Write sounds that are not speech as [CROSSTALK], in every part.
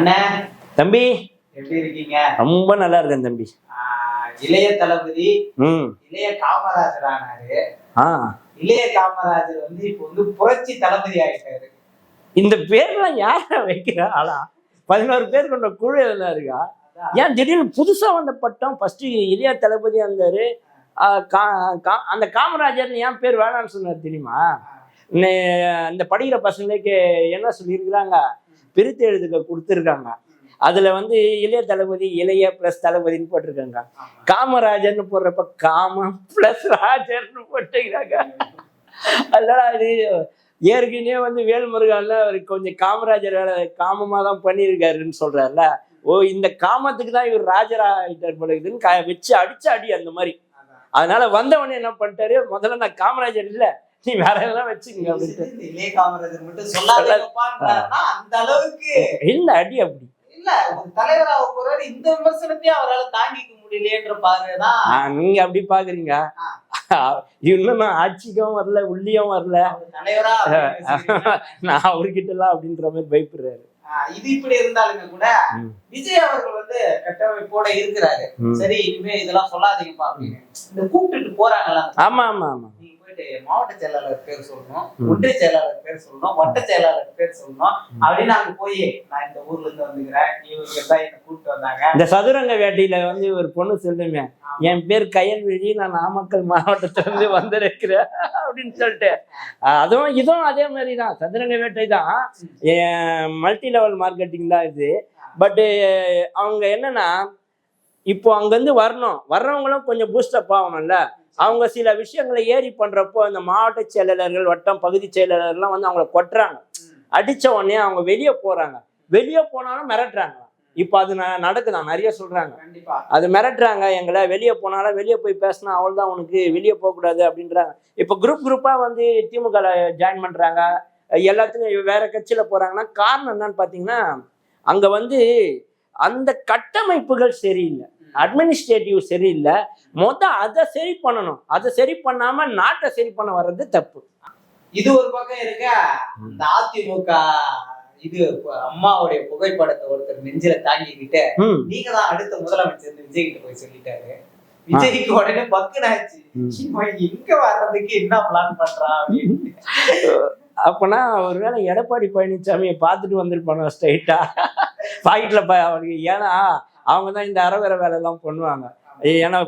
அண்ணே. தம்பி. எப்படி இருக்கீங்க? ரொம்ப நல்லா இருக்கேன் தம்பி. இளைய தளபதி இளைய காமராஜர் ஆனாரு. இளைய காமராஜர் வந்து இப்போ வந்து புரட்சி தளபதி ஆயிட்டாரு. இந்த பேர்லாம் யாரா வைக்கிறா ஆளா? பதினோரு பேர் கொண்ட குழு எல்லாம் இருக்கா. ஏன் திடீர்னு புதுசா வந்த பட்டம் ஃபர்ஸ்ட் இளைய தளபதி கா- அந்த காமராஜர்னு ஏன் பேர் வேணாம்னு சொன்னார் தெரியுமா? இந்த படிக்கிற பசங்களுக்கு என்ன சொல்லியிருக்கிறாங்க? பிரித்து எழுதுக்க கொடுத்துருக்காங்க. அதுல வந்து இளைய தளபதி இளைய பிளஸ் தளபதின்னு போட்டிருக்காங்க. காமராஜர்னு போடுறப்ப காமம் பிளஸ் ராஜர்னு போட்டுக்கிறாங்க. அதனால அது ஏற்கனவே வந்து வேல்முருகான்ல அவர் கொஞ்சம் காமராஜர் வேலை காமமா தான் பண்ணியிருக்காருன்னு சொல்றாருல. ஓ இந்த காமத்துக்கு தான் இவர் ராஜரா ஆயிட்டார் போல இருக்குதுன்னு க- வச்சு அடிச்சு அடி அந்த மாதிரி. அதான். அதனால வந்தவனே என்ன பண்ணிட்டாரு? முதல்ல நான் காமராஜர் இல்ல நீ வேற எல்லாம் வச்சுக்கங்க அப்படின்ட்டு. மட்டும் அந்த அளவுக்கு இல்ல அடி அப்படி. இல்ல தலைவராக போறாரு இந்த விமர்சனத்தையும் அவரால் தாங்கிக்க முடியலையேன்ற பாருதான் நீங்க அப்படி பாக்குறீங்க. இன்னும் ஆட்சிக்கும் வரல உள்ளியும் வரல. தலைவரா. நான் அவர்கிட்ட எல்லாம் அப்படின்ற மாதிரி பயப்படுறாரு. இது இப்படி இருந்தாலுமே கூட. விஜய் அவர்கள் வந்து கட்டமைப்போட இருக்கிறாரு. சரி இனிமே இதெல்லாம் சொல்லாதீங்கப்பா அப்படின்னு. இந்த கூப்பிட்டுட்டு போறாங்கல்ல ஆமா ஆமா ஆமா. மாவட்ட செயலாளர் பேர் சொல்லணும். ஒன்றிய செயலாளர் பேர் சொல்லணும் வட்ட செயலாளர் பேர் சொல்லணும். அப்படின்னு அங்க போய் நான் இந்த ஊர்ல இருந்து வந்துக்கிறேன். இவங்க தான் என்ன கூப்பிட்டு வந்தாங்க. இந்த சதுரங்க வேட்டையில வந்து ஒரு பொண்ணு சொல்லுமே என் பேர் கயல்விழி நான் நாமக்கல் மாவட்டத்துல இருந்து வந்திருக்கிறேன் அப்படின்னு சொல்லிட்டு. அதுவும் இதுவும் அதே மாதிரி தான் சதுரங்க வேட்டை தான். மல்டி லெவல் மார்க்கெட்டிங் தான் இது. பட்டு அவங்க என்னன்னா இப்போ அங்கேருந்து வரணும். வர்றவங்களும் கொஞ்சம் பூஸ்டப் ஆகணும்ல. அவங்க சில விஷயங்களை ஏறி பண்றப்போ இந்த மாவட்ட செயலாளர்கள் வட்டம் பகுதி செயலாளர்லாம் வந்து அவங்கள கொட்டுறாங்க. அடிச்ச உடனே அவங்க வெளியே போறாங்க. வெளியே போனாலும் மிரட்டுறாங்க. இப்போ அது நடக்குதான் நிறைய சொல்றாங்க. அது மிரட்டுறாங்க. எங்களை வெளியே போனாலும் வெளியே போய் பேசினா அவள் தான் உனக்கு வெளியே போகக்கூடாது அப்படின்றாங்க. இப்போ குரூப் குரூப்பாக வந்து திமுக ஜாயின் பண்ணுறாங்க எல்லாத்துக்கும் வேற கட்சியில் போகிறாங்கன்னா காரணம் என்னன்னு பார்த்தீங்கன்னா அங்கே வந்து அந்த கட்டமைப்புகள் சரியில்லை. அட்மினிஸ்ட்ரேட்டிவ் சரியில்லை. மொத அதை சரி பண்ணணும். அதை சரி பண்ணாம நாட்டை சரி பண்ண வர்றது தப்பு. இது ஒரு பக்கம் இருக்க இந்த அதிமுக இது அம்மாவுடைய புகைப்படத்தை ஒருத்தர் நெஞ்சில தாங்கிக்கிட்டு நீங்க தான் அடுத்த முதலமைச்சர் விஜய் கிட்ட போய் சொல்லிட்டாரு. விஜய்க்கு உடனே பக்குனாச்சு எங்க வர்றதுக்கு என்ன பிளான் பண்றான் அப்படின்னு. அப்பனா ஒருவேளை எடப்பாடி பழனிசாமியை பார்த்துட்டு வந்திருப்பானோ ஸ்ட்ரைட்டா பாக்கெட்ல ப அவருக்கு ஏன்னா அவங்க தான் இந்த அறவேற வேலையெல்லாம் பண்ணுவாங்க. ஏன்னா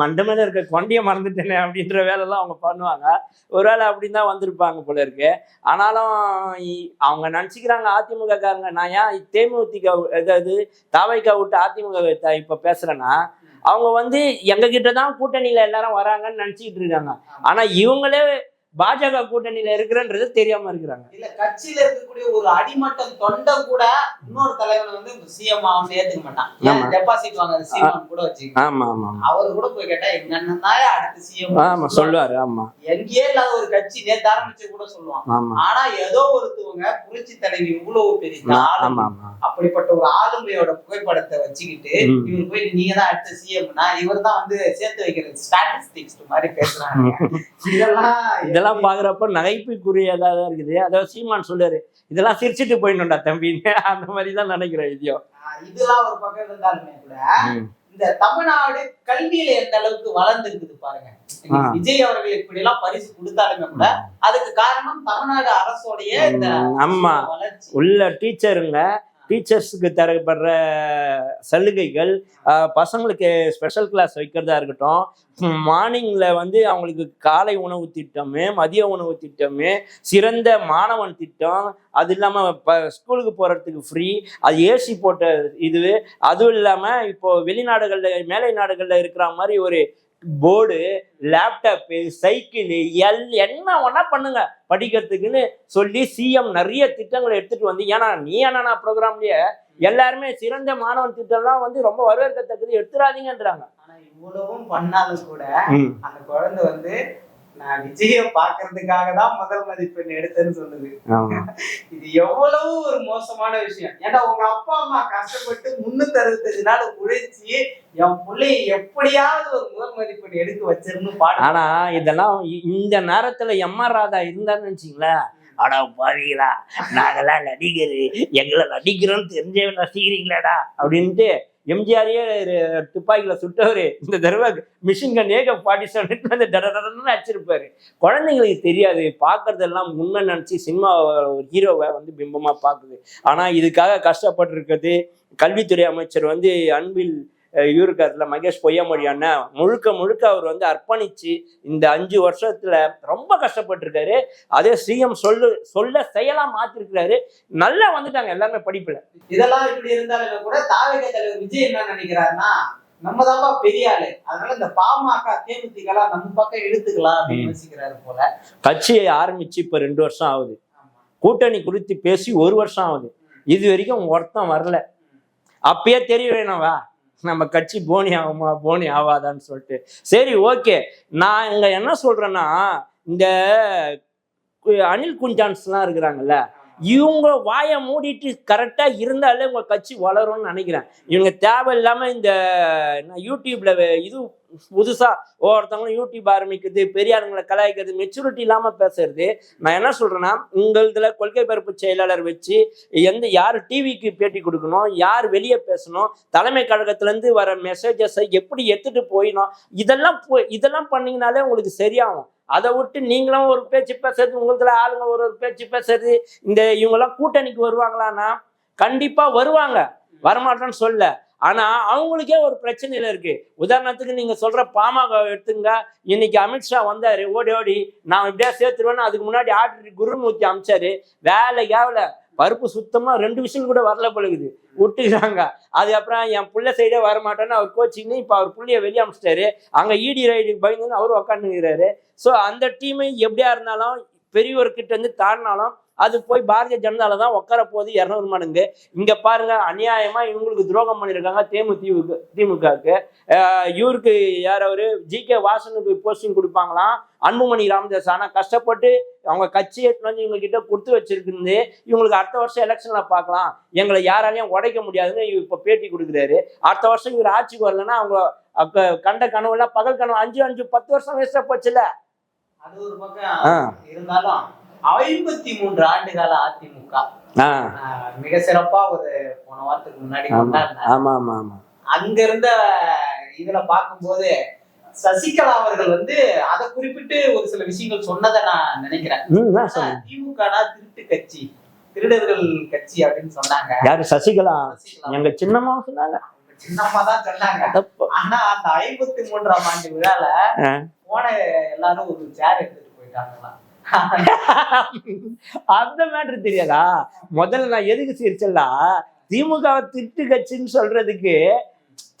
மண்டமேல இருக்க கொண்டைய மறந்துட்டேனே அப்படின்ற வேலையெல்லாம் அவங்க பண்ணுவாங்க. ஒருவேளை அப்படின்னு தான் வந்திருப்பாங்க போல இருக்கு. ஆனாலும் இ- அவங்க நினச்சிக்கிறாங்க அதிமுக காரங்க நான் ஏன் தேமுதிக அதாவது தாவைக்கா விட்டு அதிமுக இப்போ இப்ப பேசுறேன்னா அவங்க வந்து எங்ககிட்ட தான் கூட்டணியில எல்லாரும் வராங்கன்னு நினச்சிக்கிட்டு இருக்காங்க. ஆனா இவங்களே பாஜக கூட்டணியில இருக்கிறன்றது தெரியாம இருக்கிறாங்க. இல்ல கட்சியில இருக்கக்கூடிய ஒரு அடிமட்டம் தொண்டம் கூட இன்னொரு தலைவன் வந்து சிஎம் அவன் ஏத்துக்க மாட்டான். டெபாசிட் வாங்குற சிஎம் கூட வச்சுக்க ஆமா ஆமா அவரு கூட போய் கேட்டா எங்க அண்ணன் தான் அடுத்த சிஎம் ஆமா சொல்லுவாரு. ஆமா. எங்கேயே இல்லாத ஒரு கட்சி நேத்து ஆரம்பிச்சு கூட சொல்லுவான். ஆனா ஏதோ ஒருத்தவங்க புரட்சி தலைவி இவ்வளவு பெரிய அப்படிப்பட்ட ஒரு ஆளுமையோட புகைப்படத்தை வச்சுக்கிட்டு. இவர் போய் நீங்க தான் அடுத்த சிஎம்னா இவர் தான் வந்து சேர்த்து வைக்கிறது ஸ்டாட்டிஸ்டிக்ஸ் மாதிரி பேசுறாங்க. [LAUGHS] இதெல்லாம் இதெல்லாம் பாக்குறப்ப நகைப்புக்குரியதா தான் இருக்குது அதாவது சீமான் சொல்லுவாரு இதெல்லாம் சிரிச்சிட்டு போயிடணும்டா தம்பின்னு [LAUGHS] அந்த மாதிரி தான் நினைக்கிறேன் இதையும் இதெல்லாம் ஒரு பக்கம் இருந்தாலுமே கூட. இந்த தமிழ்நாடு கல்வியில எந்த அளவுக்கு வளர்ந்துருக்குது பாருங்க இன்னைக்கு ஆ. விஜய் அவர்கள் இப்படி எல்லாம் பரிசு கொடுத்தாலுமே கூட அதுக்கு காரணம் தமிழ்நாடு அரசோடைய இந்த ஆமா. உள்ள டீச்சருங்க டீச்சர்ஸுக்கு தரப்படுற சலுகைகள் பசங்களுக்கு ஸ்பெஷல் கிளாஸ் வைக்கிறதா இருக்கட்டும் மார்னிங்கில் வந்து அவங்களுக்கு காலை உணவு திட்டமே மதிய உணவு திட்டமே சிறந்த மாணவன் திட்டம் அது இல்லாமல் இப்போ ஸ்கூலுக்கு போகிறதுக்கு ஃப்ரீ அது ஏசி போட்ட இது அதுவும் இல்லாமல் இப்போ வெளிநாடுகளில் மேலை நாடுகளில் இருக்கிற மாதிரி ஒரு போர்டு லேப்டாப்பு சைக்கிள் எல் என்ன ஒன்றா பண்ணுங்க படிக்கிறதுக்குன்னு சொல்லி சிஎம் நிறைய திட்டங்களை எடுத்துட்டு வந்து ஏன்னா நீ என்னன்னா ப்ரோக்ராம்லயே எல்லாருமே சிறந்த மாணவன் திட்டம்லாம் வந்து ரொம்ப வரவேற்கத்தக்கது எடுத்துடாதீங்கன்றாங்க ஆனா இவ்வளவும் பண்ணாலும் கூட. அந்த குழந்தை வந்து நான் விஜய பாக்குறதுக்காக தான் முதல் மதிப்பெண் எடுத்தேன்னு சொல்லுது. இது எவ்வளவு ஒரு மோசமான விஷயம். ஏன்னா உங்க அப்பா அம்மா கஷ்டப்பட்டு முன்னூத்தி அறுபத்தஞ்சு நாள் உழைச்சி என் பிள்ளைய எப்படியாவது ஒரு முதல் மதிப்பெண் எடுக்க வச்சிருந்து பாடு. ஆனா இதெல்லாம் இந்த நேரத்துல எம்ஆர் ராதா இருந்தாருன்னு வச்சுங்களேன். அடா பாவீங்களா நாங்கெல்லாம் நடிகர். எங்களை நடிக்கிறோம்னு தெரிஞ்சே ரசிக்கிறீங்களாடா. அப்படின்ட்டு எம்ஜிஆரையே துப்பாக்கியில சுட்டவர். இந்த தடவை மிஷின் கன் ஏக ஃபார்ட்டி செவன் அந்த அடிச்சிருப்பாரு குழந்தைங்களுக்கு தெரியாது. பார்க்கறதெல்லாம் முன்ன நினச்சி சினிமா ஒரு ஹீரோவை வந்து பிம்பமாக பார்க்குது. ஆனால் இதுக்காக கஷ்டப்பட்டிருக்கிறது கல்வித்துறை அமைச்சர் வந்து அன்பில் அதுல மகேஷ் பொய்யாமொழி அண்ணன் முழுக்க முழுக்க அவர் வந்து அர்ப்பணிச்சு இந்த அஞ்சு வருஷத்துல ரொம்ப கஷ்டப்பட்டிருக்காரு. அதே சிஎம் சொல்லு சொல்ல செயலா மாத்திருக்கிறாரு. நல்லா வந்துட்டாங்க எல்லாருமே படிப்புல. இதெல்லாம் இப்படி இருந்தாலுமே கூட தாவக தலைவர் விஜய் என்ன நினைக்கிறாருன்னா நம்ம தான்ப்பா பெரிய ஆளு. அதனால இந்த பாமக தேமுதிகலாம் நம்ம பக்கம் இழுத்துக்கலாம் அப்படின்னு யோசிக்கிறாரு போல. கட்சியை ஆரம்பிச்சு இப்ப ரெண்டு வருஷம் ஆகுது. கூட்டணி குறித்து பேசி ஒரு வருஷம் ஆகுது. இது வரைக்கும் ஒருத்தன் வரல. அப்பயே தெரிய வேணாவா நம்ம கட்சி போனி ஆகுமா போனி ஆகாதான்னு சொல்லிட்டு. சரி ஓகே. நான் இங்க என்ன சொல்றேன்னா இந்த அனில் குஞ்சான்ஸ்லாம் இருக்கிறாங்கல்ல இவங்க வாயை மூடிட்டு கரெக்டாக இருந்தாலே உங்கள் கட்சி வளரும்னு நினைக்கிறேன். இவங்க தேவையில்லாமல் இந்த என்ன யூடியூப்ல இது புதுசாக ஒவ்வொருத்தவங்களும் யூடியூப் ஆரம்பிக்கிறது பெரியாருங்களை கலாய்க்கிறது மெச்சூரிட்டி இல்லாமல் பேசுறது. நான் என்ன சொல்கிறேன்னா உங்களதுல கொள்கை பரப்பு செயலாளர் வச்சு எந்த யார் டிவிக்கு பேட்டி கொடுக்கணும் யார் வெளியே பேசணும் தலைமை கழகத்துலேருந்து வர மெசேஜஸை எப்படி எடுத்துகிட்டு போயிடணும் இதெல்லாம் இதெல்லாம் பண்ணிங்கனாலே உங்களுக்கு சரியாகும். அதை விட்டு நீங்களும் ஒரு பேச்சு பேசுறது உங்களுக்குள்ள ஆளுங்க ஒரு ஒரு பேச்சு பேசுறது இந்த இவங்கெல்லாம் கூட்டணிக்கு வருவாங்களான்னா கண்டிப்பா வருவாங்க. வரமாட்டேன்னு சொல்ல. ஆனா அவங்களுக்கே ஒரு பிரச்சனையில இருக்கு. உதாரணத்துக்கு நீங்க சொல்ற பாமக எடுத்துங்க. இன்னைக்கு அமித்ஷா வந்தாரு ஓடி ஓடி நான் இப்படியே சேர்த்துருவேன்னு அதுக்கு முன்னாடி ஆர்டர் குருமூர்த்தி அமிச்சாரு. வேலை கேவல பருப்பு சுத்தமா ரெண்டு விஷயம் கூட வரல பழகுது விட்டுக்கிறாங்க அப்புறம் என் புள்ள சைடே வரமாட்டேன்னு அவர் கோச்சிங்னு இப்போ அவர் பிள்ளைய வெளியே அமிச்சிட்டாரு. அங்க இடி ரைடுக்கு பயந்து அவரு உக்காந்துக்கிறாரு. ஸோ அந்த டீமை எப்படியா இருந்தாலும் பெரியவர்கிட்ட இருந்து தாண்டினாலும் அது போய் பாரதிய ஜனதால தான் உட்கார போகுது இரநூறு மடங்கு. இங்க பாருங்க அநியாயமா இவங்களுக்கு துரோகம் பண்ணியிருக்காங்க தேமுதிக திமுகவுக்கு. இவருக்கு யார் அவரு? ஜி கே வாசனுக்கு போஸ்டிங் கொடுப்பாங்களாம். அன்புமணி ராமதாஸ் ஆனா கஷ்டப்பட்டு அவங்க கட்சி எடுத்துட்டு வந்து இவங்க கிட்ட கொடுத்து வச்சிருக்கு இவங்களுக்கு அடுத்த வருஷம் எலெக்ஷன்ல பார்க்கலாம். எங்களை யாராலையும் உடைக்க முடியாதுன்னு இவர் இப்ப பேட்டி கொடுக்குறாரு. அடுத்த வருஷம் இவர் ஆட்சிக்கு வரலன்னா அவங்க கண்ட கனவுலாம் பகல் கனவு. அஞ்சு அஞ்சு பத்து வருஷம் வேஸ்டா போச்சுல அது ஒரு. பக்கம் இருந்தாலும் ஐம்பத்தி மூன்று ஆண்டு கால அதிமுக மிக சிறப்பா ஒரு போன வாரத்துக்கு முன்னாடி ஆமா. ஆமா ஆமா அங்க இருந்த இதுல பார்க்கும்போது சசிகலா அவர்கள் வந்து அதை குறிப்பிட்டு ஒரு சில விஷயங்கள் சொன்னதை நான் நினைக்கிறேன்? திமுகனா திருட்டு கட்சி திருடர்கள் கட்சி அப்படின்னு சொன்னாங்க. யாரு? சசிகலா. எங்க சின்னம்மா சொன்னாங்க. சின்னம்மா தான் சொன்னாங்க. ஆனா அந்த ஐம்பத்தி மூன்றாம் ஆண்டு விழால. போன எல்லாரும் ஒரு சேர் எடுத்துட்டு போயிட்டாங்களாம். [LAUGHS] அந்த மேட்ரு தெரியாதா? முதல்ல நான் எதுக்கு சிரிச்சல்லா திமுக திருட்டு கட்சின்னு சொல்றதுக்கு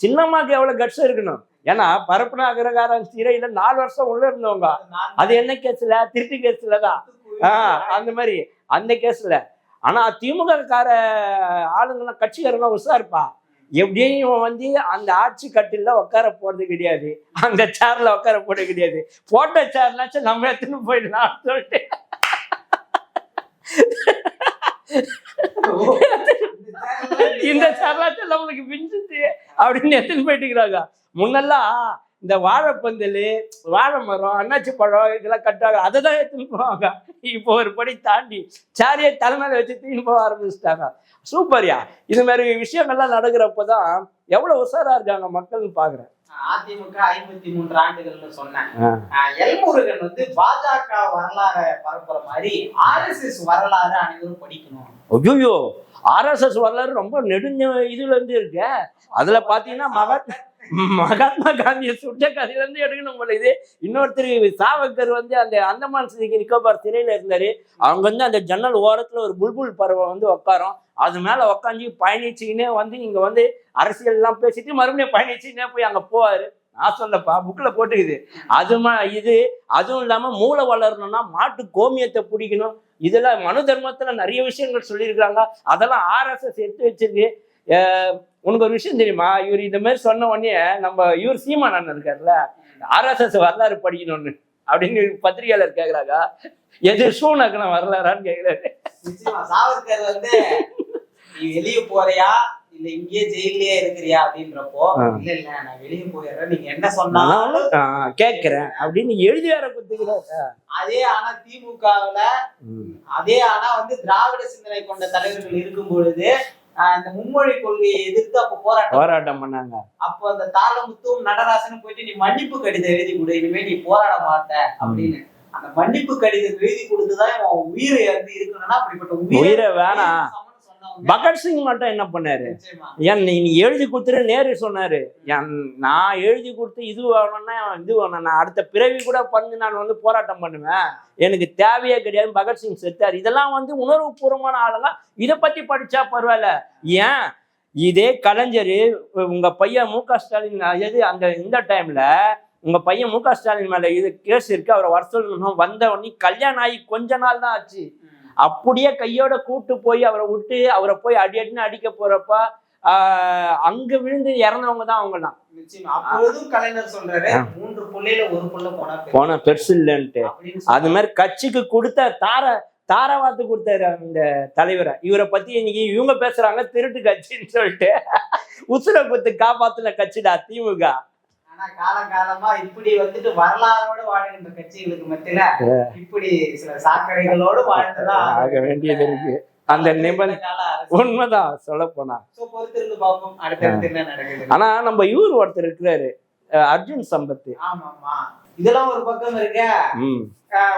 சின்னம்மாக்கு எவ்வளவு கட்சம் இருக்கணும்? ஏன்னா பரப்புன அகரகாரன் சிறையில நாலு வருஷம் உள்ள இருந்தவங்க. அது என்ன கேஸ்ல திருட்டு கேஸ்ல தான். ஆஹ் அந்த மாதிரி. அந்த கேஸ்ல ஆனா திமுக கார ஆளுங்கெல்லாம் கட்சிக்காரங்க உஷாருப்பா எப்படியும் இவன் வந்து அந்த ஆட்சி கட்டில உட்கார போறது கிடையாது. அந்த சேர்ல உட்கார போறது கிடையாது. போட்ட சேர்னாச்சும் நம்ம எடுத்துன்னு போயிடலாம் சொல்லிட்டு. இந்த சேர்லாச்சும் நம்மளுக்கு பிஞ்சுச்சு அப்படின்னு எடுத்துன்னு போயிட்டுக்கிறாங்க முன்னெல்லாம் இந்த வாழைப்பந்தல் வாழை மரம் அன்னாச்சி பழம் இதெல்லாம் கட்டுவாங்க. அதை தான் எடுத்துன்னு போவாங்க. இப்போ ஒரு படி தாண்டி சாரியை தலைமையில வச்சு தூக்கின்னு போக ஆரம்பிச்சிட்டாங்க. சூப்பர்யா இது மாதிரி விஷயங்கள்லாம் நடக்கிறப்பதான் எவ்வளவு உஷாரா இருக்காங்க மக்கள்னு பாக்குறேன். அதிமுக ஐம்பத்தி மூன்று ஆண்டுகள்னு சொன்னேன். எல்முருகன் வந்து பாஜக வரலாறு பரப்புற மாதிரி ஆர்எஸ்எஸ் வரலாறு அனைவரும் படிக்கணும். ஐயோ ஆர்எஸ்எஸ் வரலாறு ரொம்ப நெடுஞ்ச இதுல இருந்து இருக்கு. அதுல பாத்தீங்கன்னா மகாத்மா மகாத்மா காந்தியை சுட்ட கதையில இருந்து எடுக்கணும் போல இது. இன்னொருத்தர் சாவக்கர் வந்து அந்த அந்தமான் சிறைக்கு நிக்கோபார் சிறையில இருந்தாரு. அவங்க வந்து அந்த ஜன்னல் ஓரத்துல ஒரு புல்புல் பறவை வந்து உட்காரும். அது மேல உட்காந்து பயணிச்சுக்கினே வந்து இங்க வந்து அரசியல் எல்லாம் பேசிட்டு மறுபடியும் பயணிச்சுக்கினே போய் அங்க போவாரு. நான் சொல்லப்பா புக்கில் போட்டுக்குது. அது மா இது அதுவும் இல்லாம மூளை வளரணும்னா மாட்டு கோமியத்தை பிடிக்கணும். இதெல்லாம் மனு தர்மத்துல நிறைய விஷயங்கள் சொல்லியிருக்காங்க. அதெல்லாம் ஆர்எஸ்எஸ் எடுத்து வச்சிருக்கு. உனக்கு ஒரு விஷயம் தெரியுமா? இவர் இந்த மாதிரி சொன்ன உடனே நம்ம இவர் சீமான் அண்ணன் இருக்காருல்ல ஆர்எஸ்எஸ் வரலாறு படிக்கணும்னு அப்படின்னு பத்திரிகையாளர் கேக்குறாங்க. எது ஷூனக்கணும் வரலாறான்னு கேக்குறாரு. நிச்சயமா சாவர்கர் வந்து நீ வெளிய போறியா? இல்ல இங்கேயே ஜெயிலே இருக்கிறியா? அப்படின்றப்போ. இல்ல இல்ல நான் வெளியே போயிடுறேன். நீங்க என்ன சொன்னாலும் நான் கேட்கிறேன் அப்படின்னு எழுதி வேற குத்துக்கிறாரு அதே ஆனா திமுகவுல அதே ஆனா வந்து திராவிட சிந்தனை கொண்ட தலைவர்கள் இருக்கும் பொழுது இந்த மும்மொழி கொள்கையை எதிர்த்து அப்ப போராட்டம். போராட்டம் பண்ணாங்க. அப்போ அந்த தாளமுத்தும் நடராசனும் போயிட்டு நீ மன்னிப்பு கடிதம் எழுதி கொடு இனிமே நீ போராட மாட்ட அப்படின்னு. அந்த மன்னிப்பு கடிதம் எழுதி கொடுத்துதான் உயிரை வந்து இருக்கணும்னா அப்படிப்பட்ட உயிரை வேணாம். பகத்சிங் மட்டும் என்ன பண்ணாரு. ஏன் நீ எழுதி கொடுத்துரு நேரு சொன்னாரு. என் நான் எழுதி கொடுத்து இது வேணும்னா இது வேணும். நான் அடுத்த பிறவி கூட பண்ணி நான் வந்து போராட்டம் பண்ணுவேன். எனக்கு தேவையே கிடையாது. பகத்சிங் செத்தார். இதெல்லாம் வந்து உணர்வுபூர்வமான ஆளுங்க இதை பத்தி படிச்சா பரவாயில்ல. ஏன்? இதே கலைஞர் உங்க பையன் மு க ஸ்டாலின் எது அந்த இந்த டைம்ல உங்க பையன் மு க ஸ்டாலின் மேல இது கேஸ் இருக்கு. அவரை வர சொல்லணும். வந்த உடனே கல்யாணம் ஆகி கொஞ்ச நாள் தான் ஆச்சு. அப்படியே கையோட கூட்டு போய் அவரை விட்டு அவரை போய் அடி அடின்னு அடிக்க போறப்ப ஆஹ் அங்க விழுந்து இறந்தவங்க தான் நிச்சயமா. அப்பொழுதும் கலைஞர் சொல்றாரு மூன்று புள்ளையில ஒரு புள்ள போனா பெருசு. இல்லைன்ட்டு. அது மாதிரி கட்சிக்கு கொடுத்த தார தாரவாத்து கொடுத்தாரு அந்த தலைவரை. இவரை பத்தி இன்னைக்கு இவங்க பேசுறாங்க திருட்டு கட்சின்னு சொல்லிட்டு. உசுரை குத்து காப்பாத்துன கட்சிடா திமுக. ஆனா காலங்காலமா இப்படி வந்துட்டு வரலாறோடு வாழ்கின்ற கட்சிகளுக்கு மத்தியில இப்படி சில சாக்கடைகளோடு வாழ்ந்துதான் ஆக வேண்டியது இருக்கு. அந்த நிபந்த உண்மைதான் சொல்ல போனா சோ பொறுத்திருந்து பார்ப்போம். அடுத்தடுத்து என்ன நடக்குது. ஆனா நம்ம இவர் ஒருத்தர் இருக்கிறாரு. அர்ஜுன் சம்பத். இதெல்லாம் ஒரு பக்கம் இருக்க.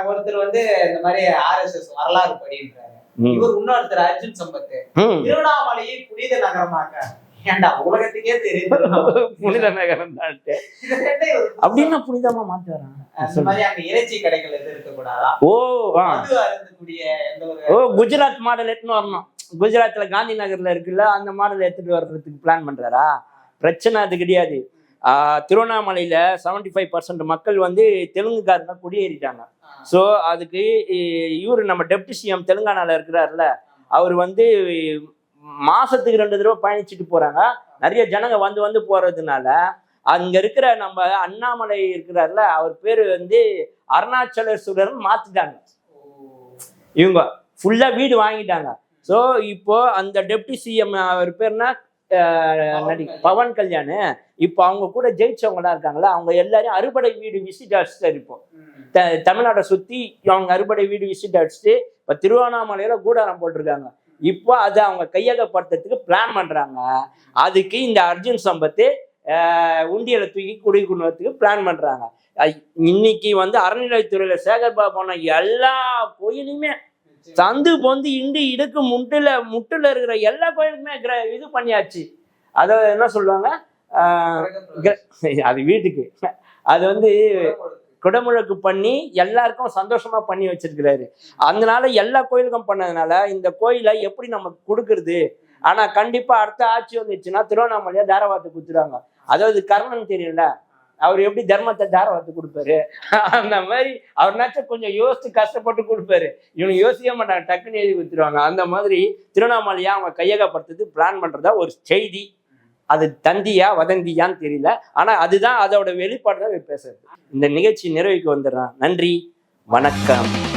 ஒருத்தர் வந்து இந்த மாதிரி ஆர்எஸ்எஸ் வரலாறு படின்றாரு. இவர் இன்னொருத்தர் அர்ஜுன் சம்பத். ம். திருவண்ணாமலையை புனித நகரமாக்க ஏன்டா உலகத்துக்கே தெரியும் [LAUGHS] புனித நகரம் ஒரு அப்படின்னா புனிதமா மாத்துறாங்க அந்த மாதிரி அங்க இறைச்சி கடைகள் எதுவும் இருக்கக்கூடாதா? ஓ குஜராத் மாடல் எடுத்துன்னு வரணும். குஜராத்ல காந்தி நகர்ல இருக்குல்ல அந்த மாடல் எடுத்துட்டு வர்றதுக்கு பிளான் பண்றாரா? பிரச்சனை அது கிடையாது. ஆஹ் திருவண்ணாமலையில 75% ஃபைவ் பர்சன்ட் மக்கள் வந்து தெலுங்குக்காரங்க குடியேறிட்டாங்க. ஸோ அதுக்கு இவர் நம்ம டெப்டி சிஎம் தெலுங்கானால இருக்கிறாருல. அவர் வந்து மாசத்துக்கு ரெண்டு தடவை பயணிச்சுட்டு போறாங்க. நிறைய ஜனங்க வந்து வந்து போறதுனால அங்க இருக்கிற நம்ம அண்ணாமலை இருக்கிறார்ல அவர் பேரு வந்து அருணாச்சலேஸ்வரர் மாத்திட்டாங்க. இவங்க ஃபுல்லா வீடு வாங்கிட்டாங்க. ஸோ இப்போ அந்த டெப்டி சிஎம் அவர் பேர்னா நடி பவன் கல்யாண். இப்போ அவங்க கூட ஜெயிச்சவங்களா இருக்காங்களா அவங்க எல்லாரையும் அறுபடை வீடு விசிட் அடிச்சுட்டு இப்போ தமிழ்நாட்டை சுத்தி அவங்க அறுபடை வீடு விசிட் அடிச்சுட்டு இப்போ திருவண்ணாமலையில கூடாரம் போட்டிருக்காங்க. இப்போ அதை அவங்க கையகப்படுத்துறதுக்கு பிளான் பண்றாங்க. அதுக்கு இந்த அர்ஜுன் சம்பத்து உண்டியலை தூக்கி குடி கொண்டு வரதுக்கு பிளான் பண்றாங்க. அஹ், இன்னைக்கு வந்து அறநிலையத்துறையில சேகர் பாபு போன எல்லா கோயிலுமே சந்து பொந்து இண்டு இடுக்கு முட்டுல முட்டுல இருக்கிற எல்லா கோயிலுக்குமே கிர- இது பண்ணியாச்சு. அத என்ன சொல்லுவாங்க? அது வீட்டுக்கு. அது வந்து குடமுழக்கு பண்ணி எல்லாருக்கும் சந்தோஷமா பண்ணி வச்சிருக்கிறாரு. அதனால எல்லா கோயிலுக்கும் பண்ணதுனால இந்த கோயிலை எப்படி நம்ம கொடுக்கறது? ஆனா கண்டிப்பா அடுத்த ஆட்சி வந்துச்சுன்னா திருவண்ணாமலையா தாரவாத்து குத்துறாங்க. அதாவது கர்ணன் தெரியல அவர் எப்படி தர்மத்தை தாரவாத்து கொடுப்பாரு? அந்த மாதிரி அவர்னாச்சும் கொஞ்சம் யோசிச்சு கஷ்டப்பட்டு கொடுப்பாரு. இவனு யோசிக்க மாட்டாங்க டக்குன்னு எழுதி கொடுத்துருவாங்க அந்த மாதிரி திருவண்ணாமலையா அவங்க கையகப்படுத்துறதுக்கு பிளான் பண்றதா ஒரு செய்தி. அது தந்தியா வதந்தியான்னு தெரியல. ஆனா அதுதான் அதோட வெளிப்பாடு தான் பேசுறது. இந்த நிகழ்ச்சி நிறைவுக்கு வந்துடுறான். நன்றி. வணக்கம்.